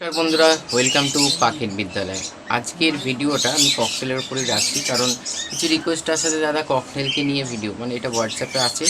নমস্কার বন্ধুরা welcome to পাখির বিদ্যালয়। আজকের ভিডিওটা আমি ককটেলের উপরে রাখছি, কারণ কিছু রিকোয়েস্ট যে দাদা ককটেলকে নিয়ে ভিডিও মানে এটা হোয়াটসঅ্যাপে আছে।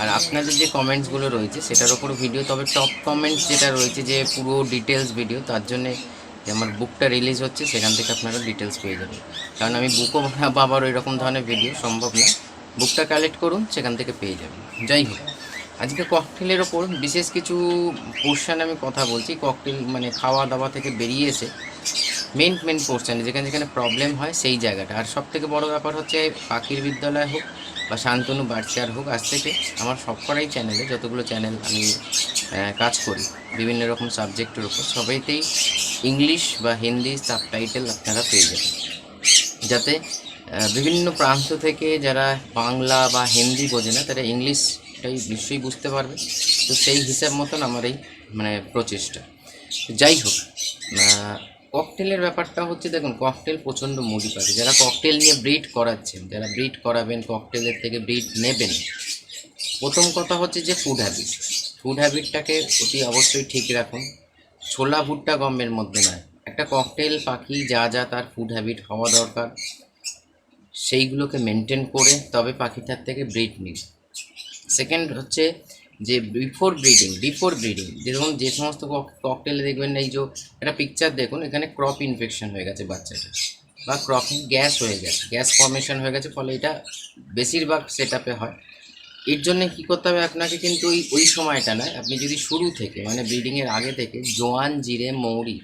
আর আপনাদের যে কমেন্টসগুলো রয়েছে, সেটার উপর ভিডিও তবে টপ কমেন্টস যেটা রয়েছে যে পুরো ডিটেলস ভিডিও তার জন্যে যে আমার বুকটা রিলিজ হচ্ছে, সেখান থেকে আপনারা ডিটেলস পেয়ে যাবেন। কারণ আমি বুকও বানাবো আবার ওই রকম ধরনের ভিডিও সম্ভব না। বুকটা কালেক্ট করুন, সেখান থেকে পেয়ে যাবেন। যাই হোক। আজকে ককটেলের ওপর বিশেষ কিছু পোর্শন আমি কথা বলছি। ককটেল মানে খাওয়া দাওয়া থেকে বেরিয়ে এসে মেন মেন পোর্শানে যেখানে যেখানে প্রবলেম হয় সেই জায়গাটা। আর সব থেকে বড়ো ব্যাপার হচ্ছে পাখির বিদ্যালয় হোক বা শান্তনু বাচ্চার হোক, আজ থেকে আমার সবকটাই চ্যানেলে যতগুলো চ্যানেল আমি কাজ করি, বিভিন্ন রকম সাবজেক্টের উপর সবাইতেই ইংলিশ বা হিন্দি সাবটাইটেল আপনারা পেয়ে যাবেন। যাতে বিভিন্ন প্রান্ত থেকে যারা বাংলা বা হিন্দি বোঝে না, তারা ইংলিশটাই নিশ্চয়ই বুঝতে পারবে। তো সেই হিসাব মতন আমার এই মানে প্রচেষ্টা। যাই হোক ককটেলের ব্যাপারটা হচ্ছে, দেখুন ককটেল প্রচণ্ড মুড়ি পাখি যারা ককটেল নিয়ে ব্রিড করাচ্ছেন, যারা ব্রিড করাবেন ককটেলের থেকে ব্রিড নেবেন, প্রথম কথা হচ্ছে যে ফুড হ্যাবিট ফুড হ্যাবিটটাকে অতি অবশ্যই ঠিক রাখুন। ছোলা ভুট্টা গমের মধ্যে নয়। একটা ককটেল পাখি যা যা তার ফুড হ্যাবিট হওয়া দরকার, সেইগুলোকে মেনটেন করে তবে পাখিটার থেকে ব্রিড নিন। সেকেন্ড হচ্ছে যে বিফোর ব্রিডিং বিফোর ব্রিডিং যেরকম যে সমস্ত ককটেলে দেখবেন এই যে একটা পিকচার দেখুন, এখানে ক্রপ ইনফেকশন হয়ে গেছে বাচ্চাটা বা ক্রপিং গ্যাস হয়ে গেছে গ্যাস ফর্মেশন হয়ে গেছে, ফলে এটা বেশিরভাগ সেট হয়। এর জন্য কী করতে হবে আপনাকে কিন্তু ওই ওই সময়টা নয়, আপনি যদি শুরু থেকে মানে ব্রিডিংয়ের আগে থেকে জোয়ান, জিরে, মৌরি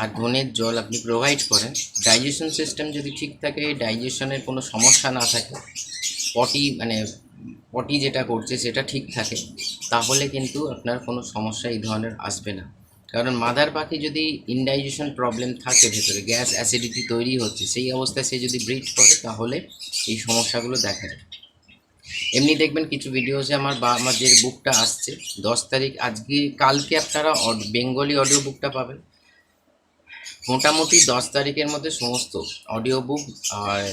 আর ধনের জল আপনি প্রোভাইড করেন ডাইজেশন সিস্টেম যদি ঠিক থাকে ডাইজেশনের কোনো সমস্যা না থাকে পটি মানে পটি যেটা করছে সেটা ঠিক থাকে। তাহলে কিন্তু আপনার কোনো সমস্যা এই ধরনের আসবে না। কারণ মাদার পাখি যদি ইনডাইজেশন প্রবলেম থাকে ভেতরে, গ্যাস অ্যাসিডিটি তৈরি হচ্ছে, সেই অবস্থায় সে যদি ব্রিড করে, তাহলে এই সমস্যাগুলো দেখা যায়। এমনি দেখবেন কিছু ভিডিওসে আমার বা, আমার যে বুকটা আসছে, দশ তারিখ আজকে, কালকে আপনারা বেঙ্গলি অডিও বুকটা পাবেন। মোটামুটি দশ তারিখের মধ্যে সমস্ত অডিও বুক আর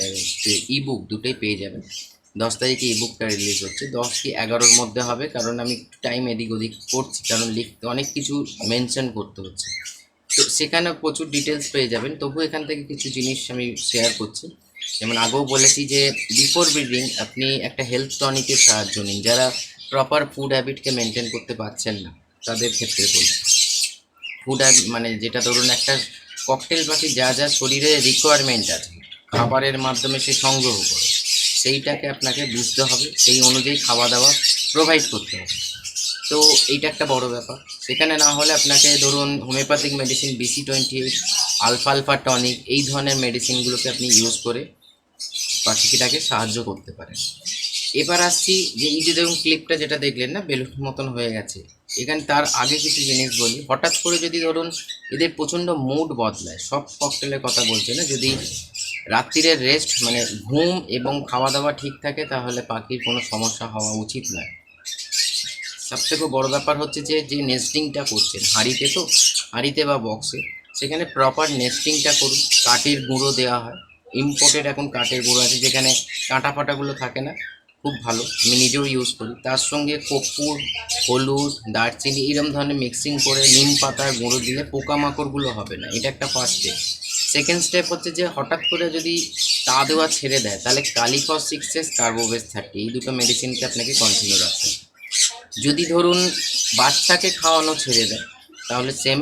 ই বুক দুটোই পেয়ে যাবেন। দশ তারিখে ই বুকটা রিলিজ হচ্ছে। দশ কি এগারোর মধ্যে হবে, কারণ আমি টাইম এদিক ওদিক করছি, কারণ লিখতে অনেক কিছু মেনশন করতে হচ্ছে। তো সেখানে প্রচুর ডিটেলস পেয়ে যাবেন। তবু এখান থেকে কিছু জিনিস আমি শেয়ার করছি। যেমন আগেও বলেছি যে বিফোর ব্রিডিং আপনি একটা হেলথ টনিকের সাহায্য নিন। যারা প্রপার ফুড হ্যাবিটকে মেনটেন করতে পারছেন না, তাদের ক্ষেত্রে বলছি ফুড মানে যেটা ধরুন একটা ককটেল পাখি যা যা শরীরে রিকোয়ারমেন্ট আছে, খাবারের মাধ্যমে সে সংগ্রহ করে। সেইটাকে আপনাকে বুঝতে হবে, সেই অনুযায়ী খাওয়া দাওয়া প্রোভাইড করতে হবে। তো এইটা একটা বড় ব্যাপার। সেখানে না হলে আপনাকে ধরুন homeopathic medicine BC twenty eight আলফালফা tonic এই ধরনের মেডিসিনগুলোকে আপনি ইউজ করে পাখিটাকে সাহায্য করতে পারেন। এবার আসছি যে এই যে দেখুন ক্লিপটা যেটা দেখলেন না বেলুন মতন হয়ে গেছে। এখানে তার আগে কিছু জিনিস বলি। হঠাৎ করে যদি ধরুন এদের প্রচণ্ড মুড বদলায়, সব ককটেলের কথা বলছে না? যদি রাত্রিরের রেস্ট মানে ঘুম এবং খাওয়া দাওয়া ঠিক থাকে, তাহলে পাখির কোনো সমস্যা হওয়া উচিত নয়। সবথেকে বড় ব্যাপার হচ্ছে যে যে নেস্টিংটা করছেন, হাঁড়িতে তো, হাঁড়িতে বা বক্সে সেখানে প্রপার নেস্টিংটা করুন। কাঠের গুঁড়ো দেওয়া হয়। ইম্পোর্টেড এখন কাঠের গুঁড়ো আছে, যেখানে কাঁটা ফাটাগুলো থাকে না, খুব ভালো, আমি নিজেও ইউজ করি। তার সঙ্গে কর্পূর, হলুদ, দারচিনি এরকম ধরনের মিক্সিং করে নিম পাতার গুঁড়ো দিলে পোকামাকড়গুলো হবে না, এটা একটা ফার্স্ট স্টেপ সেকেন্ড স্টেপ হচ্ছে যে হঠাৎ করে যদি তা দেওয়া ছেড়ে দেয়, তাহলে কালিকস সিক্স এস কার্বোভেস থার্টি এই দুটো মেডিসিনকে আপনাকে কন্টিনিউ রাখতে। যদি ধরুন বাচ্চাকে খাওয়ানো ছেড়ে দেয়, তাহলে সেম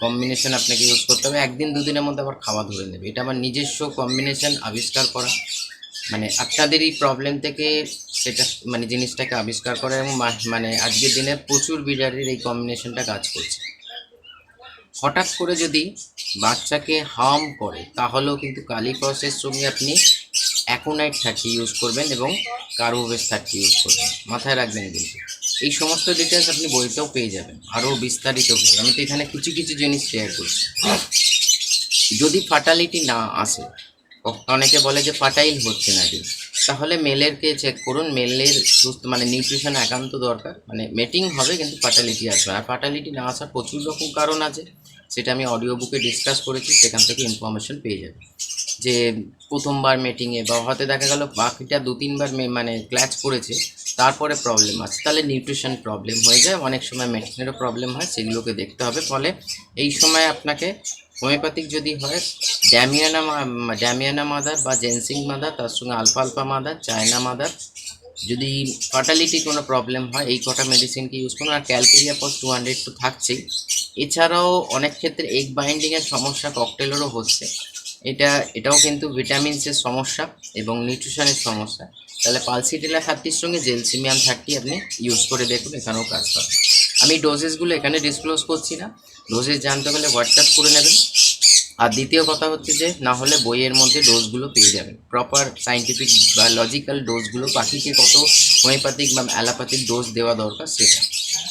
কম্বিনেশন আপনাকে ইউজ করতে হবে। একদিন দুদিনের মধ্যে আবার খাওয়া ধরে নেবে। এটা আমার নিজস্ব কম্বিনেশন আবিষ্কার করা। মানে আপনাদের এই প্রবলেম থেকে সেটা মানে জিনিসটাকে আবিষ্কার করা এবং মানে আজকের দিনে প্রচুর বিড়ারের এই কম্বিনেশনটা কাজ করছে। হঠাৎ করে যদি বাচ্চাকে হার্ম করে, তাহলেও কিন্তু কালিকসের সঙ্গে আপনি অ্যাকোনাইট থার্টি ইউজ করবেন এবং কার্বোভেস থার্টি ইউজ করবেন। মাথায় রাখবেন কিন্তু এই সমস্ত ডিটেলস আপনি বইতেও পেয়ে যাবেন, আরও বিস্তারিত আমি তো এখানে কিছু কিছু জিনিস শেয়ার করছি। যদি ফার্টালিটি না আসে অনেকে বলে যে ফার্টাইল হচ্ছে না ডিম তাহলে মেলেরকে চেক করুন, মেলের সুস্থ মানে নিউট্রিশন একান্ত দরকার। মানে মেটিং হবে, কিন্তু ফার্টালিটি আসবে। আর ফার্টালিটি না আসার প্রচুর রকম কারণ আছে। সেটা আমি অডিও বুকে ডিসকাস করেছি, সেখান থেকে ইনফরমেশন পেয়ে যাবে। যে প্রথমবার মেটিংয়ে বা হয়তো দেখা গেল পাখিটা দু তিনবার মানে ক্ল্যাচ করেছে, তারপরে প্রবলেম আছে। তাহলে নিউট্রিশন প্রবলেম হয়ে যায়, অনেক সময় মেডিসিনেরও প্রবলেম হয়, সেগুলোকে দেখতে হবে। ফলে এই সময় আপনাকে হোমিওপ্যাথিক যদি হয় ড্যামিয়ানা ড্যামিয়ানা মাদার বা জেনসিং মাদার তার সঙ্গে alpha alpha mother China mother যদি ফার্টালিটি কোনো প্রবলেম হয়, এই কটা মেডিসিনকে ইউজ করুন। আর ক্যালকেরিয়া পস টু হান্ড্রেড তো থাকছেই। এছাড়াও অনেক ক্ষেত্রে এগ বাইন্ডিংয়ের সমস্যা ককটেলেরও হচ্ছে। এটা, এটাও কিন্তু ভিটামিনসের সমস্যা এবং নিউট্রিশনের সমস্যা। তাহলে পালসিটেলা থার্টির সঙ্গে জেলসিমিয়াম থার্টি আপনি ইউজ করে দেখুন, এখানেও কাজ পাবেন আমি ডোজেসগুলো এখানে ডিসক্লোজ করছি না। ডোজেস জানতে গেলে হোয়াটসঅ্যাপ করে নেবেন। আর দ্বিতীয় কথা হচ্ছে যে, না হলে বইয়ের মধ্যে ডোজগুলো পেয়ে যাবেন। প্রপার সাইন্টিফিক বা লজিক্যাল ডোজগুলো পাখিকে কত হোমিওপ্যাথিক বা অ্যালোপ্যাথিক ডোজ দেওয়া দরকার সেটা।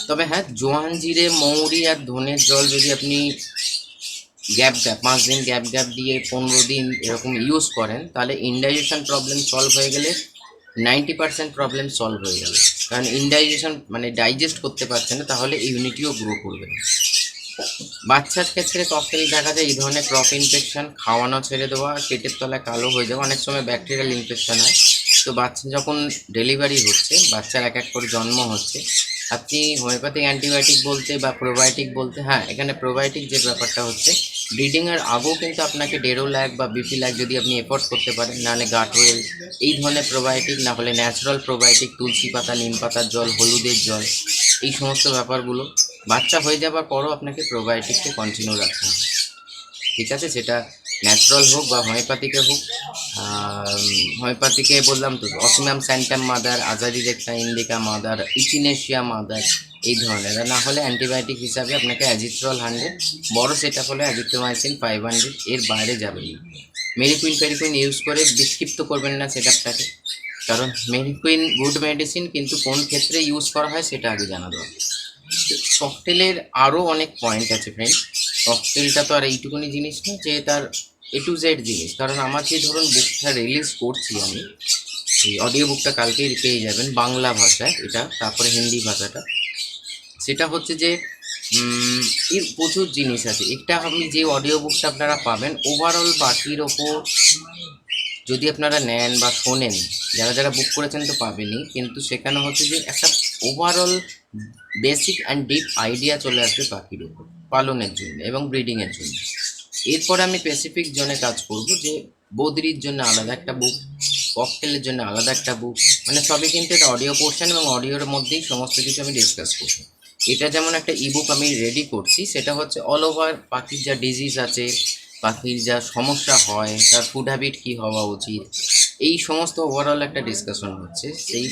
তবে হ্যাঁ জোয়ান জিরে মৌরি আর ধনের জল যদি আপনি গ্যাপ গ্যাপ পাঁচ দিন গ্যাপ গ্যাপ দিয়ে পনেরো দিন এরকম ইউজ করেন, তাহলে ইনডাইজেশন প্রবলেম সলভ হয়ে গেলে নাইনটি পার্সেন্ট প্রবলেম সলভ হয়ে যাবে। কারণ ইনডাইজেশন মানে ডাইজেস্ট করতে পারছে না, তাহলে ইউনিটিও গ্রো করবে না। বাচ্চার ক্ষেত্রে ককটেল দেখা যায়, এই ধরনের ক্রপ ইনফেকশন খাওয়ানো ছেড়ে দেওয়া, পেটের তলায় কালো হয়ে যাওয়া, অনেক সময় ব্যাকটেরিয়াল ইনফেকশন হয়। তো বাচ্চা যখন ডেলিভারি হচ্ছে, বাচ্চার এক এক করে জন্ম হচ্ছে, আপনি হোমিওপ্যাথিক অ্যান্টিবায়োটিক বলতে বা প্রোবায়োটিক বলতে হ্যাঁ এখানে প্রোবায়োটিক যে ব্যাপারটা হচ্ছে ব্রিডিংয়ের আগেও কিন্তু আপনাকে ডেরো ল্যাক বা বিপি ল্যাক যদি আপনি এফোর্ড করতে পারেন, নাহলে গাটওয়েল এই ধরনের প্রোবায়োটিক না হলে ন্যাচারাল প্রোবায়োটিক তুলসী পাতা, নিম পাতার জল, হলুদের জল এই সমস্ত ব্যাপারগুলো। বাচ্চা হয়ে যাবার পরও আপনাকে প্রোবায়োটিককে কন্টিনিউ রাখতে হবে। ঠিক আছে? সেটা ন্যাচারাল হোক বা হোমিওপ্যাথিকে হোক হোমিওপ্যাথিকে বললাম তো, ocimum sanctum mother azadirachta indica mother echinacea mother এই ধরনের। না হলে অ্যান্টিবায়োটিক হিসাবে আপনাকে অ্যাজিথ্রল হান্ড্রেড বড় সেটা হলে অ্যাজিথ্রোমাইসিন ফাইভ হান্ড্রেড এর বাইরে যাবেন মেরিকুইন ফেরিকুইন ইউজ করে বিক্ষিপ্ত করবেন না সেটাপটাকে কারণ মেরিকুইন গুড মেডিসিন কিন্তু কোন ক্ষেত্রে ইউজ করা হয় সেটা আগে জানা দরকার। ককটেলের আরও অনেক পয়েন্ট আছে ফ্রেন্ড ককটেলটা তো আর এইটুকুনি জিনিস না যে তার এ টু জেড জিনিস। কারণ আমার যে ধরুন বুকটা রিলিজ করছি আমি, এই অডিও বুকটা কালকেই পেয়ে যাবেন বাংলা ভাষায়, এটা তারপরে হিন্দি ভাষাটা। সেটা হচ্ছে যে এর প্রচুর জিনিস আছে। একটা আপনি যে অডিও বুকটা আপনারা পাবেন ওভারঅল বাকির ওপর যদি আপনারা নেন বা শোনেন, যারা যারা বুক করেছেন তো পাবেনই, কিন্তু সেখানে হচ্ছে যে একটা overall basic and deep idea চলে আসবে পাখির উপর, পালনের জন্য এবং ব্রিডিংয়ের জন্য। এরপরে আমি স্পেসিফিক জোনে কাজ করব যে বদ্রির জন্য আলাদা একটা বুক ককটেলের জন্য আলাদা একটা বুক মানে সবই কিন্তু এটা অডিও পোর্শন এবং অডিওর মধ্যেই সমস্ত কিছু আমি ডিসকাস করব। এটা যেমন একটা ইবুক আমি রেডি করছি, সেটা হচ্ছে অল ওভার পাখির যা ডিজিজ আছে পাখির যা সমস্যা হয়, তার ফুড হ্যাবিট কী হওয়া উচিত, এই সমস্ত ওভারঅল একটা ডিসকাশন হচ্ছে। সেই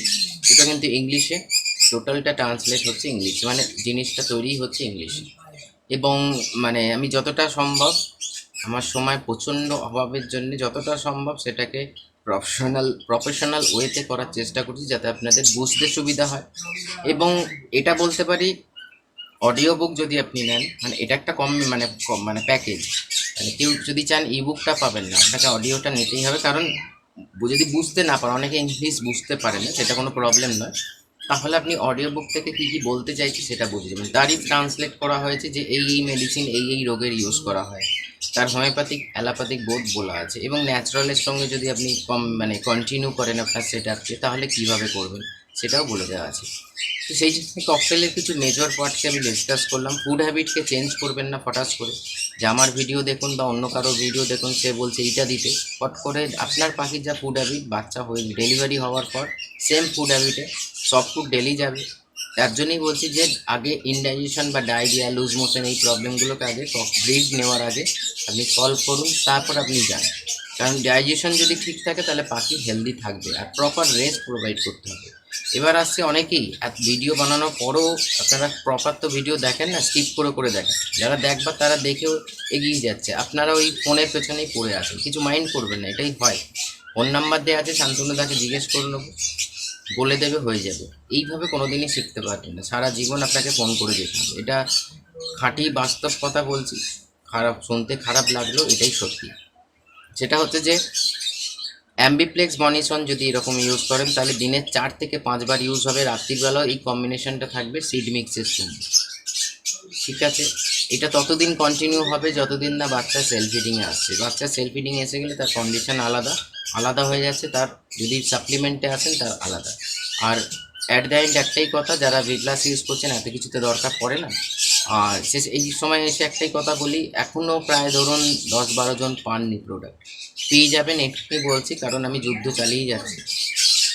এটা কিন্তু ইংলিশে টোটালটা ট্রান্সলেট হচ্ছে ইংলিশ মানে জিনিসটা তৈরি হচ্ছে ইংলিশে এবং মানে আমি যতটা সম্ভব, আমার সময় প্রচণ্ড অভাবের জন্য যতটা সম্ভব সেটাকে প্রফেশনাল প্রফেশনাল ওয়েতে করার চেষ্টা করছি যাতে আপনাদের বুঝতে সুবিধা হয়। এবং এটা বলতে পারি অডিও বুক যদি আপনি নেন মানে এটা একটা কম মানে কম মানে প্যাকেজ মানে কেউ যদি চান ই বুকটা পাবেন না, আপনাকে অডিওটা নিতেই হবে। কারণ যদি বুঝতে না পারেন, অনেকে ইংলিশ বুঝতে পারে না, সেটা কোনো প্রবলেম নয়। তাহলে আপনি অডিও বুক থেকে কী কী বলতে চাইছি সেটা বুঝে যাবেন তারই ট্রান্সলেট করা হয়েছে যে এই এই মেডিসিন এই এই রোগের ইউজ করা হয়। তার হোমিওপ্যাথিক অ্যালোপ্যাথিক বোধ বলা আছে। এবং ন্যাচারালের সঙ্গে যদি আপনি কম মানে কন্টিনিউ করেন আপনার সেটআপকে তাহলে কীভাবে করবেন সেটাও বলে দেওয়া আছে। তো সেই জন্য ককটেলের কিছু মেজর পার্টকে আমি ডিসকাস করলাম। ফুড হ্যাবিটকে চেঞ্জ করবেন না, ফটাস করে। যে আমার ভিডিও দেখুন বা অন্য কারও ভিডিও দেখুন, সে বলছে এইটা দিতে। ফট করে আপনার পাখির যা ফুড হ্যাবিট বাচ্চা হয়ে ডেলিভারি হওয়ার পর সেম ফুড হ্যাবিটে সব ফুড ডেলি যাবে। তার জন্যই বলছি যে আগে ইনডাইজেশন বা ডায়রিয়া লুজ মোশন এই প্রবলেমগুলোকে আগে ব্রিড নেওয়ার আগে আপনি সলভ করুন, তারপর আপনি যান। কারণ ডাইজেশন যদি ঠিক থাকে, তাহলে পাখি হেলদি থাকবে আর প্রপার রেস্ট প্রোভাইড করতে হবে। এবার আসছে অনেকেই ভিডিও বানানোর পরও আপনারা প্রপার তো ভিডিও দেখেন না স্কিপ করে করে দেখেন। যারা দেখবার তারা দেখেও এগিয়ে যাচ্ছে। আপনারা ওই ফোনের পেছনেই পড়ে আসেন কিছু মাইন্ড করবেন না, এটাই হয়। ফোন নাম্বার দেওয়া আছে শান্তনুদাকে জিজ্ঞেস করে নেব। বলে দেবে, হয়ে যাবে। এইভাবে কোনো দিনই শিখতে পারবেন না। সারা জীবন আপনাকে ফোন করে যেতে হবে। এটা খাঁটি বাস্তব কথা বলছি। খারাপ, শুনতে খারাপ লাগল এটাই সত্যি। সেটা হচ্ছে যে অ্যাম্বিপ্লেক্স বনিসন যদি এরকম ইউজ করেন, তাহলে দিনের চার থেকে পাঁচবার ইউজ হবে। রাত্রিবেলাও এই কম্বিনেশনটা থাকবে সিড মিক্সের সঙ্গে ঠিক আছে? এটা ততদিন কন্টিনিউ হবে যতদিন না বাচ্চা সেলফ ফিডিংয়ে আসছে। বাচ্চা সেলফ ফিডিং এসে গেলে তার কন্ডিশন আলাদা। আলাদা হয়ে যাচ্ছে, তার যদি সাপ্লিমেন্টে আসেন, তার আলাদা। আর অ্যাট দ্য এন্ড একটাই কথা, যারা বিপ্লাস ইউজ করছেন, এত কিছুতে দরকার পড়ে না। আর শেষ এই সময় এসে একটাই কথা বলি এখনও প্রায় ধরুন দশ বারো জন পাননি প্রোডাক্ট পেয়ে যাবেন একটুই বলছি, কারণ আমি যুদ্ধ চালিয়ে যাচ্ছি।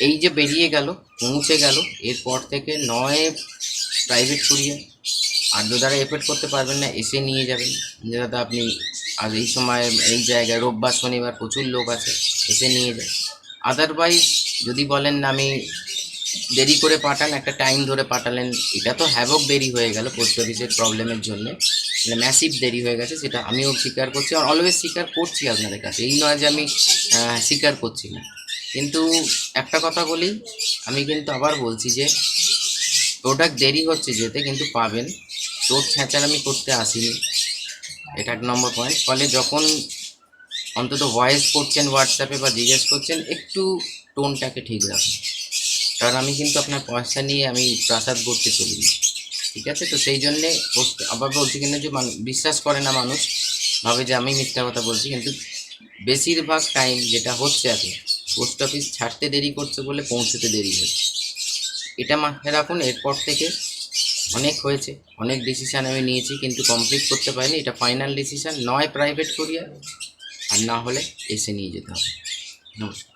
এই যে বেরিয়ে গেল, পৌঁছে গেল, এরপর থেকে নয় প্রাইভেট কুরিয়ার আর যারা এফেক্ট করতে পারবেন না, এসে নিয়ে যাবেন। যে দাদা আপনি আর এই সময় এই জায়গায় রোববার, শনিবার প্রচুর লোক আছে, এসে নিয়ে যান। আদারওয়াইজ যদি বলেন না আমি দেরি করে পাঠান, একটা টাইম ধরে পাঠালেন। এটা তো হ্যাভক দেরি হয়ে গেল পোস্ট অফিসের প্রবলেমের জন্য। মানে ম্যাসিভ দেরি হয়ে গেছে, সেটা আমিও স্বীকার করছি আর অলওয়েজ স্বীকার করছি আপনাদের কাছে। এই নয় যে আমি স্বীকার করছি না। কিন্তু একটা কথা বলি, আমি কিন্তু আবার বলছি যে প্রোডাক্ট দেরি হচ্ছে যেতে কিন্তু পাবেন। চোট আমি করতে আসিনি। এটা এক নম্বর পয়েন্ট ফলে যখন অন্তত ভয়েস করছেন হোয়াটসঅ্যাপে বা জিজ্ঞেস করছেন, একটু টোনটাকে ঠিক রাখুন। কারণ আমি কিন্তু আপনার পয়সা নিয়ে আমি প্রাসাদ করতে চলিনি। ঠিক আছে? তো সেই জন্যে আবার বলছি কিন্তু যে বিশ্বাস করে না মানুষ। ভাবে যে আমি মিথ্যা কথা বলছি, কিন্তু বেশিরভাগ টাইম যেটা হচ্ছে এখন পোস্ট অফিস ছাড়তে দেরি করছে বলে পৌঁছতে দেরি হচ্ছে। এটা মাথায় রাখুন, এরপর থেকে অনেক হয়েছে, অনেক ডিসিশান আমি নিয়েছি, কিন্তু কমপ্লিট করতে পারিনি। এটা ফাইনাল ডিসিশান নয় প্রাইভেট কুরিয়ার আর না হলে এসে নিয়ে যেতে হবে। নমস্কার।